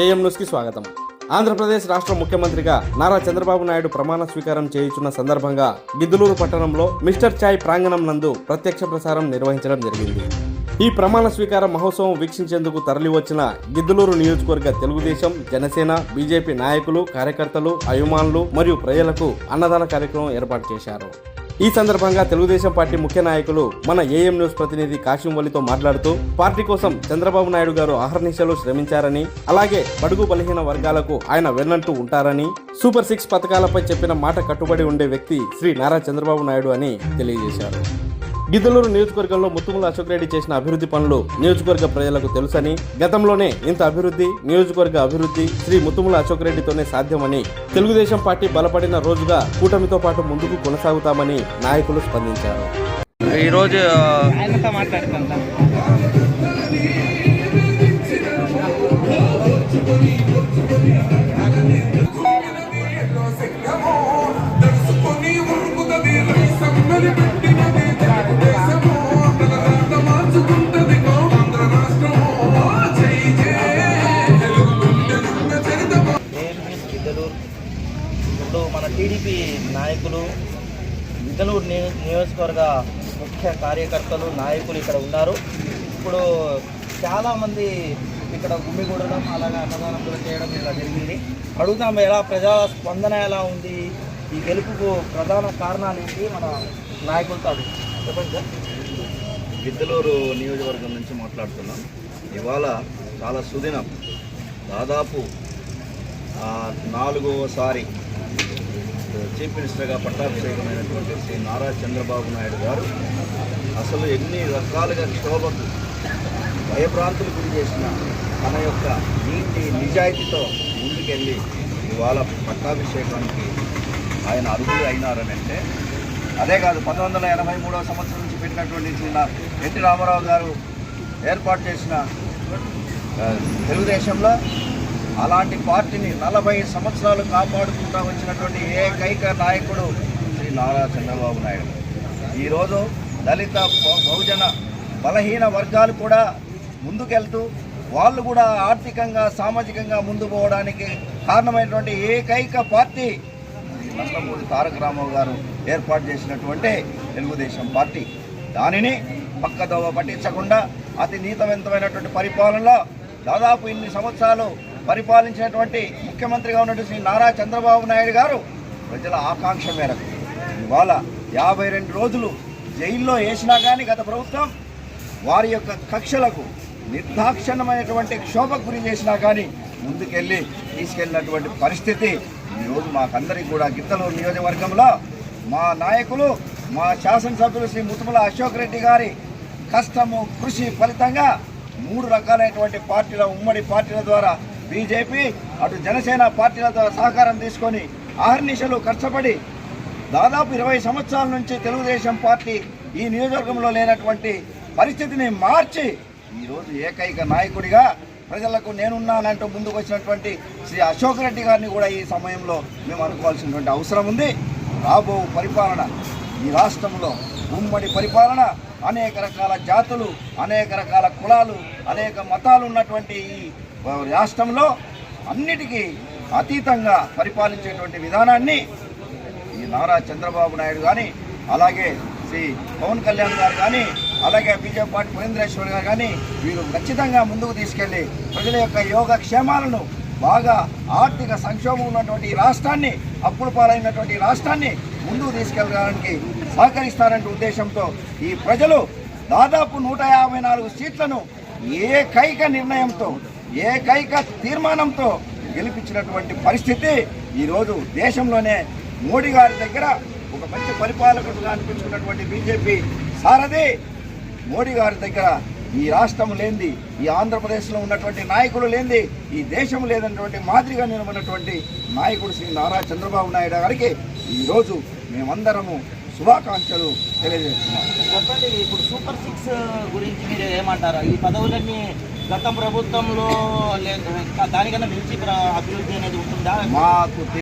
AM న్యూస్కి స్వాగతం. ఆంధ్రప్రదేశ్ రాష్ట్ర ముఖ్యమంత్రిగా నారా చంద్రబాబు నాయుడు ప్రమాణ స్వీకారం చేయుచున్న సందర్భంగా గిద్దులూరు పట్టణంలో మిస్టర్ ఛాయ్ ప్రాంగణం నందు ప్రత్యక్ష ప్రసారం నిర్వహించడం జరిగింది. ఈ ప్రమాణ స్వీకార మహోత్సవం వీక్షించేందుకు తరలివచ్చిన గిద్దలూరు నియోజకవర్గ తెలుగుదేశం జనసేన బీజేపీ నాయకులు కార్యకర్తలు అభిమానులు మరియు ప్రజలకు అన్నదాన కార్యక్రమం ఏర్పాటు చేశారు. ఈ సందర్భంగా తెలుగుదేశం పార్టీ ముఖ్య నాయకులు మన ఏఎం న్యూస్ ప్రతినిధి కాశీం వలితో మాట్లాడుతూ పార్టీ కోసం చంద్రబాబు నాయుడు గారు అహర్నిశలు శ్రమించారని అలాగే బడుగు బలహీన వర్గాలకు ఆయన వెన్నంటూ ఉంటారని సూపర్ సిక్స్ పథకాలపై చెప్పిన మాట కట్టుబడి ఉండే వ్యక్తి శ్రీ నారా చంద్రబాబు నాయుడు అని తెలియజేశారు. గిద్దలూరు నియోజకవర్గంలో ముత్తుముల అశోక్ రెడ్డి చేసిన అభివృద్ధి పనులు నియోజకవర్గ ప్రజలకు తెలుసని గతంలోనే ఇంత అభివృద్ధి నియోజకవర్గ అభివృద్ధి శ్రీ ముత్తుముల అశోక్ రెడ్డితోనే సాధ్యమని తెలుగుదేశం పార్టీ బలపడిన రోజుగా కూటమితో పాటు ముందుకు కొనసాగుతామని నాయకులు స్పందించారు. ఈరోజు నాయకులు గిద్దలూరు నియో- నియోజకవర్గ ముఖ్య కార్యకర్తలు నాయకులు ఇక్కడ ఉన్నారు. ఇప్పుడు చాలామంది ఇక్కడ గుమ్మిగూడడం అలాగే అన్నదానం కూడా చేయడం ఇలా జరిగింది. అడుగుతాం ఎలా ప్రజా స్పందన ఎలా ఉంది? ఈ గెలుపుకు ప్రధాన కారణాలు ఏంటి? మన నాయకులతో చెప్పండి సార్. గిద్దలూరు నియోజకవర్గం నుంచి మాట్లాడుతున్నాం. ఇవాళ చాలా సుదినం. దాదాపు ఆ, నాలుగవసారి చీఫ్ మినిస్టర్గా పట్టాభిషేకమైనటువంటి శ్రీ నారా చంద్రబాబు నాయుడు గారు అసలు ఎన్ని రకాలుగా క్షోభకు భయభ్రాంతులు గురి చేసిన తన యొక్క నీతి నిజాయితీతో ముందుకెళ్ళి ఇవాళ పట్టాభిషేకానికి ఆయన అర్హులు అయినారనంటే అదే కాదు పంతొమ్మిది వందల ఎనభై మూడవ సంవత్సరం నుంచి పెట్టినటువంటి చిన్న ఎన్టీ రామారావు గారు ఏర్పాటు చేసిన తెలుగుదేశంలో అలాంటి పార్టీని నలభై సంవత్సరాలు కాపాడుకుంటూ వచ్చినటువంటి ఏకైక నాయకుడు శ్రీ నారా చంద్రబాబు నాయుడు. ఈరోజు దళిత బహుజన బలహీన వర్గాలు కూడా ముందుకెళ్తూ వాళ్ళు కూడా ఆర్థికంగా సామాజికంగా ముందు పోవడానికి కారణమైనటువంటి ఏకైక పార్టీ నందమూరి తారక రామారావు గారు ఏర్పాటు చేసినటువంటి తెలుగుదేశం పార్టీ. దానిని పక్కదోవ పట్టించకుండా అతి నీతవంతమైనటువంటి పరిపాలనలో దాదాపు ఇన్ని సంవత్సరాలు పరిపాలించినటువంటి ముఖ్యమంత్రిగా ఉన్నటువంటి శ్రీ నారా చంద్రబాబు నాయుడు గారు ప్రజల ఆకాంక్ష మేరకు ఇవాళ యాభై రెండు రోజులు జైల్లో వేసినా కానీ గత ప్రభుత్వం వారి యొక్క కక్షలకు నిర్దాక్షణమైనటువంటి క్షోభకు గురి చేసినా కానీ ముందుకెళ్ళి తీసుకెళ్ళినటువంటి పరిస్థితి ఈరోజు మాకందరికీ కూడా గిద్దలూరు నియోజకవర్గంలో మా నాయకులు మా శాసనసభ్యులు శ్రీ ముతుమల అశోక్ రెడ్డి గారి కష్టము కృషి ఫలితంగా మూడు రకాలైనటువంటి పార్టీల ఉమ్మడి పార్టీల ద్వారా బీజేపీ అటు జనసేన పార్టీలతో సహకారం తీసుకొని ఆహర్నిశలు కష్టపడి దాదాపు ఇరవై సంవత్సరాల నుంచి తెలుగుదేశం పార్టీ ఈ నియోజకవర్గంలో లేనటువంటి పరిస్థితిని మార్చి ఈరోజు ఏకైక నాయకుడిగా ప్రజలకు నేనున్నానంటూ ముందుకు వచ్చినటువంటి శ్రీ అశోక్ రెడ్డి గారిని కూడా ఈ సమయంలో మేము అనుకోవాల్సినటువంటి అవసరం ఉంది. రాబో పరిపాలన ఈ రాష్ట్రంలో ఉమ్మడి పరిపాలన అనేక రకాల జాతులు అనేక రకాల కులాలు అనేక మతాలు ఉన్నటువంటి ఈ రాష్ట్రంలో అన్నిటికీ అతీతంగా పరిపాలించేటువంటి విధానాన్ని ఈ నారా చంద్రబాబు నాయుడు కానీ అలాగే శ్రీ పవన్ కళ్యాణ్ గారు కానీ అలాగే బీజేపీ పార్టీ పురేంద్రేశ్వర్ గారు కానీ వీరు ఖచ్చితంగా ముందుకు తీసుకెళ్ళి ప్రజల యొక్క యోగక్షేమాలను బాగా ఆర్థిక సంక్షోభం ఉన్నటువంటి ఈ రాష్ట్రాన్ని అప్పుల పాలైనటువంటి రాష్ట్రాన్ని ముందుకు తీసుకెళ్ళడానికి సహకరిస్తారంటే ఉద్దేశంతో ఈ ప్రజలు దాదాపు నూట యాభై నాలుగు సీట్లను ఏకైక నిర్ణయంతో ఏకైక తీర్మానంతో గెలిపించినటువంటి పరిస్థితి ఈరోజు దేశంలోనే మోడీ గారి దగ్గర ఒక మంచి పరిపాలకుడుగా అనిపించుకున్నటువంటి బీజేపీ సారథి మోడీ గారి దగ్గర ఈ రాష్ట్రం లేనిది ఈ ఆంధ్రప్రదేశ్లో ఉన్నటువంటి నాయకులు లేనిది ఈ దేశం లేదన్నటువంటి మాదిరిగా నిలబడినటువంటి నాయకుడు శ్రీ నారా చంద్రబాబు నాయుడు గారికి ఈరోజు మేమందరము శుభాకాంక్షలు తెలియజేస్తున్నాం. చెప్పండి ఇప్పుడు సూపర్ సిక్స్ గురించి మీరు ఏమంటారు? ఈ పదవులన్నీ గత ప్రభుత్వంలో దానికన్నా మించి అభివృద్ధి అనేది ఉంటుందా? మాకు